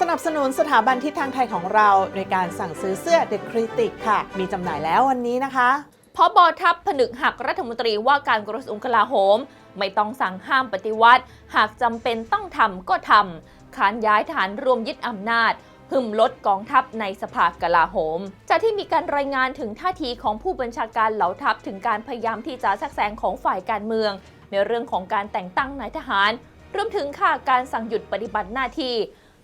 สนับสนุนสถาบันทิศทางไทยของเราโดยการสั่งซื้อเสื้อ The Critic ค่ะ มีจำหน่ายแล้ววันนี้นะคะพอบอทัพผนึกหักรัฐมนตรีว่าการกระทรวงกลาโหม ไม่ต้องสั่งห้ามปฏิวัติ หากจำเป็นต้องทำก็ทำขานย้ายฐานรวมยึดอำนาจหึมลดกองทัพในสภากลาโหม จากที่มีการรายงานถึงท่าทีของผู้บัญชาการเหล่าทัพถึงการพยายามที่จะแทรกแซงของฝ่ายการเมือง ในเรื่องของการแต่งตั้งนายทหาร รวมถึงค่าการสั่งหยุดปฏิบัติหน้าที่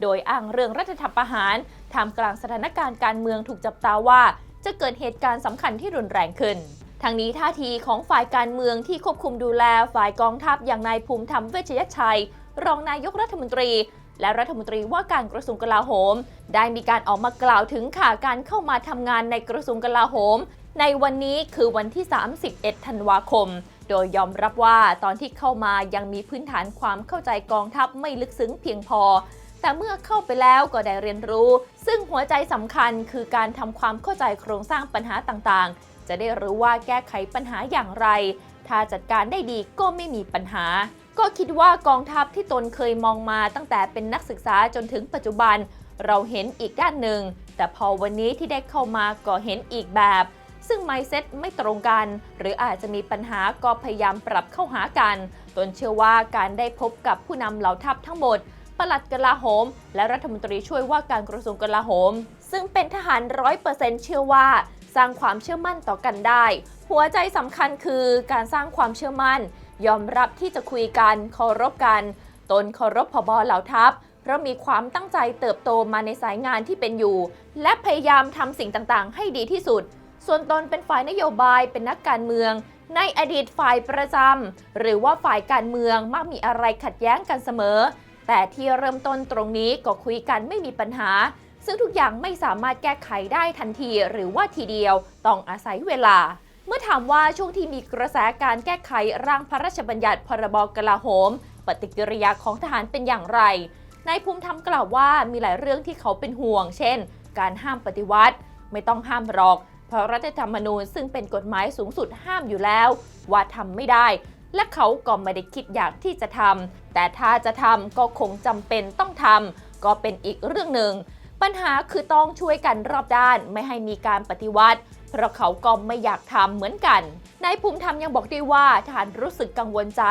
โดยอ้างเรื่องรัฐธรรมประหารท่ามกลางสถานการณ์การเมืองถูกจับตาว่า จะเกิดเหตุการณ์สำคัญที่รุนแรงขึ้นทางนี้ท่าทีของฝ่ายการเมืองที่ควบคุมดูแลฝ่ายกองทัพอย่างนายภูมิธรรมเวชยชัย รองนายกรัฐมนตรี และรัฐมนตรีว่าการกระทรวงกลาโหม ได้มีการออกมากล่าวถึงข่าการเข้ามาทำงานในกระทรวงกลาโหม ในวันนี้คือวันที่ 31 ธันวาคม โดยยอมรับว่าตอนที่เข้ามายังมีพื้นฐานความเข้าใจกองทัพไม่ลึกซึ้งเพียงพอ แต่เมื่อเข้าไปแล้วก็ได้เรียนรู้ ซึ่งหัวใจสำคัญคือการทำความเข้าใจโครงสร้างปัญหาต่างๆ จะได้รู้ว่าแก้ไขปัญหาอย่างไร ถ้าจัดการได้ดีก็ไม่มีปัญหา ก็คิดว่ากองทัพที่ตนเคยมองมาตั้งแต่เป็นนักศึกษาจนถึงปัจจุบัน เราเห็นอีกด้านหนึ่ง แต่พอวันนี้ที่ได้เข้ามาก็เห็นอีกแบบ ซึ่ง mindset ไม่ตรงกัน หรืออาจจะมีปัญหาก็พยายามปรับเข้าหากัน ตนเชื่อว่าการได้พบกับผู้นำเหล่าทัพทั้งหมด ปลัดกลาโหม และรัฐมนตรีช่วยว่าการกระทรวงกลาโหม ซึ่งเป็นทหารร้อยเปอร์เซ็นต์เชื่อว่า สร้างความเชื่อมั่นต่อกันได้ หัวใจสำคัญคือการสร้างความเชื่อมั่น ยอมรับที่จะคุยกันเคารพกัน ตนเคารพผบเหล่าทัพเพราะมีความตั้งใจเติบโตมาในสายงานที่เป็นอยู่ และพยายามทำสิ่งต่างๆ ให้ดีที่สุด ส่วนตนเป็นฝ่ายนโยบายเป็นนักการเมือง ในอดีตฝ่ายประจำหรือว่าฝ่ายการเมืองมักมีอะไรขัดแย้งกันเสมอ แต่ที่เริ่มต้นตรงนี้ก็คุยกันไม่มีปัญหา ซึ่งทุกอย่างไม่สามารถแก้ไขได้ทันทีหรือว่าทีเดียวต้องอาศัยเวลา เมื่อถามว่าช่วงที่มีกระแสการแก้ไขร่างพระราชบัญญัติพรบกลาโหม ปฏิกิริยาของทหารเป็นอย่างไรนายภูมิธรรมกล่าวว่ามีหลายเรื่องที่เขาเป็นห่วง เช่น การห้ามปฏิวัติ ไม่ต้องห้ามหรอก เพราะรัฐธรรมนูญซึ่งเป็นกฎหมายสูงสุดห้ามอยู่แล้ว ว่าทำไม่ได้ และเขาก็ไม่ได้คิดอยากที่จะทำแต่ถ้าจะทำก็คงจำเป็นต้องทำก็เป็นอีกเรื่องหนึ่ง ปัญหาคือต้องช่วยกันรอบด้านไม่ให้มีการปฏิวัติ เพราะเขาก็ไม่อยากทำเหมือนกันนายภูมิธรรมยังบอกด้วยว่าทหารรู้สึกกังวลใจ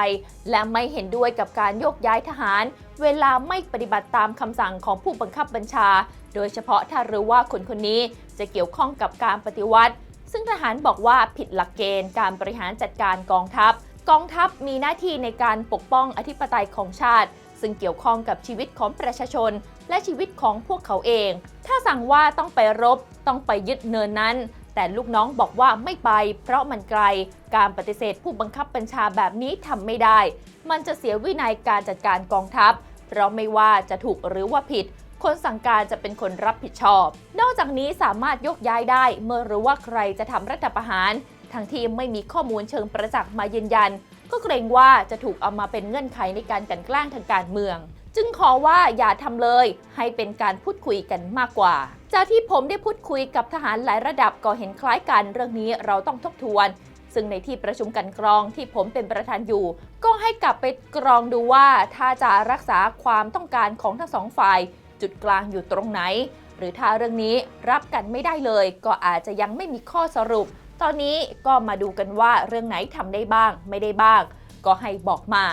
และไม่เห็นด้วยกับการโยกย้ายทหาร เวลาไม่ปฏิบัติตามคำสั่งของผู้บังคับบัญชา โดยเฉพาะถ้ารู้ว่าคนคนนี้จะเกี่ยวข้องกับการปฏิวัติ ซึ่งทหารบอกว่าผิดหลักเกณฑ์การบริหารจัดการกองทัพ กองทัพมีหน้าที่ในการปกป้องอธิปไตยของชาติ ซึ่งเกี่ยวข้องกับชีวิตของประชาชน และชีวิตของพวกเขาเอง ถ้าสั่งว่าต้องไปรบต้องไปยึดเนินนั้น แต่ลูกน้องบอกว่าไม่ไป เพราะมันไกล การปฏิเสธผู้บังคับบัญชาแบบนี้ทำไม่ได้ มันจะเสียวินัยการจัดการกองทัพ เพราะไม่ว่าจะถูกหรือว่าผิดคนสั่งการจะเป็นคนรับผิดชอบ นอกจากนี้สามารถยกย้ายได้เมื่อรู้ว่าใครจะทำรัฐประหาร ทั้งที่ไม่มีข้อมูลเชิงประจักษ์มายืนยัน ก็เกรงว่าจะถูกเอามาเป็นเงื่อนไขในการกันแกล้งทางการเมือง จึงขอว่าอย่าทำเลย ให้เป็นการพูดคุยกันมากกว่า จากที่ผมได้พูดคุยกับทหารหลายระดับก็เห็นคล้ายกัน เรื่องนี้เราต้องทบทวน ซึ่งในที่ประชุมกันกรองที่ผมเป็นประธานอยู่ ก็ให้กลับไปกรองดูว่าถ้าจะรักษาความต้องการของทั้งสองฝ่ายจุดกลางอยู่ตรงไหน หรือถ้าเรื่องนี้รับกันไม่ได้เลย ก็อาจจะยังไม่มีข้อสรุป ตอนนี้ก็มาดูกันว่าเรื่องไหนทำได้บ้าง ไม่ได้บ้าง ก็ให้บอกมา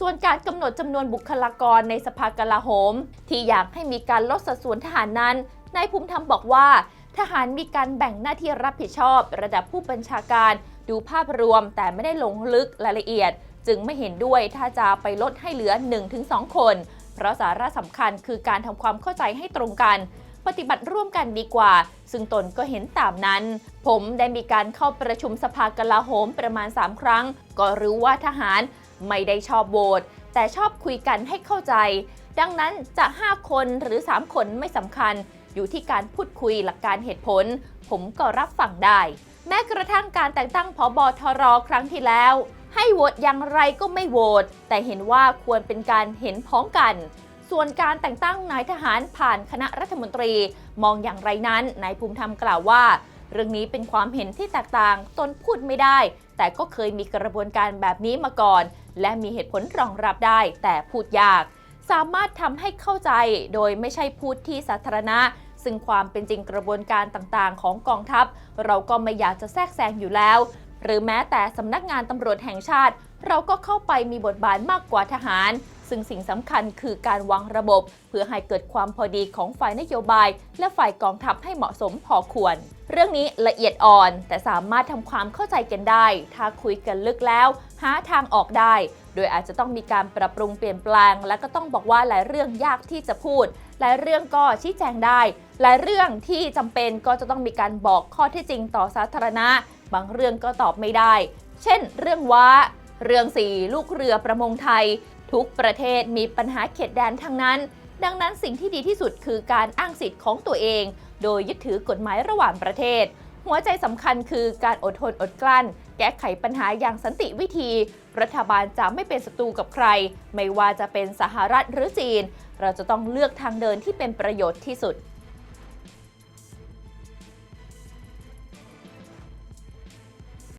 ส่วนการกำหนดจำนวนบุคลากรในสภากลาโหม ที่อยากให้มีการลดสัดส่วนทหารนั้นนายภูมิธรรมบอกว่า ทหารมีการแบ่งหน้าที่รับผิดชอบ ระดับผู้บัญชาการ ดูภาพรวมแต่ไม่ได้ลงลึกรายละเอียด จึงไม่เห็นด้วยถ้าจะไปลดให้เหลือ 1-2 คน เพราะสาระสำคัญคือการทำความเข้าใจให้ตรงกัน ปฏิบัติร่วมกันดีกว่า ซึ่งตนก็เห็นตามนั้น ผมได้มีการเข้าประชุมสภากลาโหมประมาณ 3 ครั้ง ก็รู้ว่าทหารไม่ได้ชอบโหวตแต่ชอบคุยกันให้เข้าใจ ดังนั้นจะ 5 คนหรือ 3 คนไม่สำคัญ อยู่ที่การพูดคุยหลักการเหตุผล ผมก็รับฟังได้ แม้กระทั่งการแต่งตั้งผบทรครั้งที่แล้วให้โหวตอย่างไรก็ไม่โหวตแต่เห็นว่าควรเป็นการเห็นพ้องกัน ส่วนการแต่งตั้งนายทหารผ่านคณะรัฐมนตรีมองอย่างไรนั้นนายภูมิธรรมกล่าวว่า เรื่องนี้เป็นความเห็นที่แตกต่างตนพูดไม่ได้ แต่ก็เคยมีกระบวนการแบบนี้มาก่อน และมีเหตุผลรองรับได้ แต่พูดยาก สามารถทำให้เข้าใจโดยไม่ใช่พูดที่สาธารณะ ซึ่งความเป็นจริงกระบวนการต่างๆ ของกองทัพ เราก็ไม่อยากจะแทรกแซงอยู่แล้ว หรือแม้แต่สำนักงานตำรวจแห่งชาติ เราก็เข้าไปมีบทบาทมากกว่าทหาร ซึ่งสิ่งสำคัญคือการวางระบบ เพื่อให้เกิดความพอดีของฝ่ายนโยบาย และฝ่ายกองทัพให้เหมาะสมพอควร เรื่องนี้ละเอียดอ่อน แต่สามารถทำความเข้าใจกันได้ ถ้าคุยกันลึกแล้ว หาทางออกได้ โดยอาจจะต้องมีการปรับปรุงเปลี่ยนแปลง และก็ต้องบอกว่าหลายเรื่องยากที่จะพูด หลายเรื่องก็ชี้แจงได้ หลายเรื่องที่จำเป็นก็จะต้องมีการบอกข้อเท็จจริงต่อสาธารณะ บางเรื่องก็ตอบไม่ได้ เช่น เรื่องว้าเรื่องสี่ลูกเรือประมงไทย ทุกประเทศมีปัญหาเขตแดนทั้งนั้น ดังนั้นสิ่งที่ดีที่สุดคือการอ้างสิทธิ์ของตัวเอง โดยยึดถือกฎหมายระหว่างประเทศ หัวใจสำคัญคือการอดทนอดกลั้น แก้ไขปัญหาอย่างสันติวิธี รัฐบาลจะไม่เป็นศัตรูกับใคร ไม่ว่าจะเป็นสหรัฐหรือจีน เราจะต้องเลือกทางเดินที่เป็นประโยชน์ที่สุด